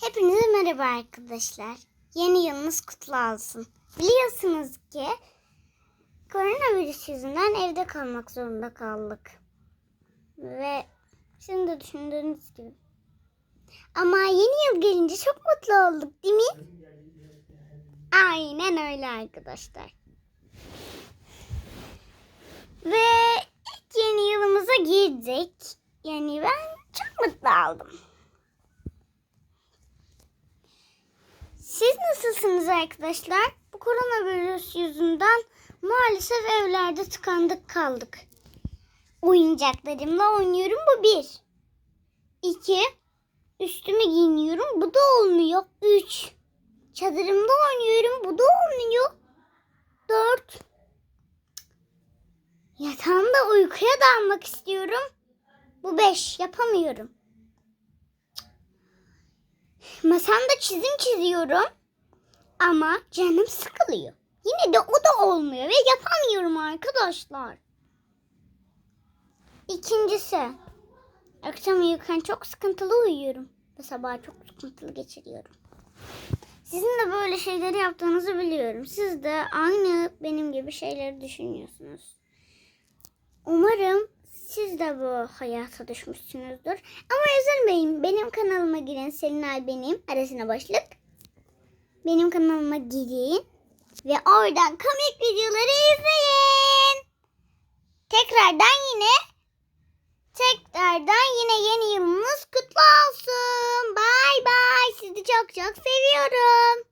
Hepinize merhaba arkadaşlar. Yeni yılınız kutlu olsun. Biliyorsunuz ki koronavirüs yüzünden evde kalmak zorunda kaldık. Ve sizin de düşündüğünüz gibi. Ama yeni yıl gelince çok mutlu olduk değil mi? Aynen öyle arkadaşlar. Ve ilk yeni yılımıza girdik. Yani ben çok mutlu oldum. Siz nasılsınız arkadaşlar? Bu koronavirüs yüzünden maalesef evlerde tıkandık kaldık. Oyuncaklarımla oynuyorum bu bir. İki. Üstümü giyiniyorum bu da olmuyor. Üç. Çadırımda oynuyorum bu da olmuyor. Dört. Yatağımda uykuya dalmak istiyorum. Bu beş. Yapamıyorum. Masamda çizim çiziyorum. Ama canım sıkılıyor. Yine de o da olmuyor ve yapamıyorum arkadaşlar. İkincisi. Akşam uyurken çok sıkıntılı uyuyorum. Ve sabah çok sıkıntılı geçiriyorum. Sizin de böyle şeyleri yaptığınızı biliyorum. Siz de aynı benim gibi şeyleri düşünüyorsunuz. Umarım siz de bu hayata düşmüşsünüzdür. Ama üzülmeyin. Benim kanalıma girin. Selinay benim. Arasına başlık. Benim kanalıma girin. Ve oradan komik videoları izleyin. Tekrardan yine tekrardan yine yeni yılınız kutlu olsun. Bay bay. Sizi çok çok seviyorum.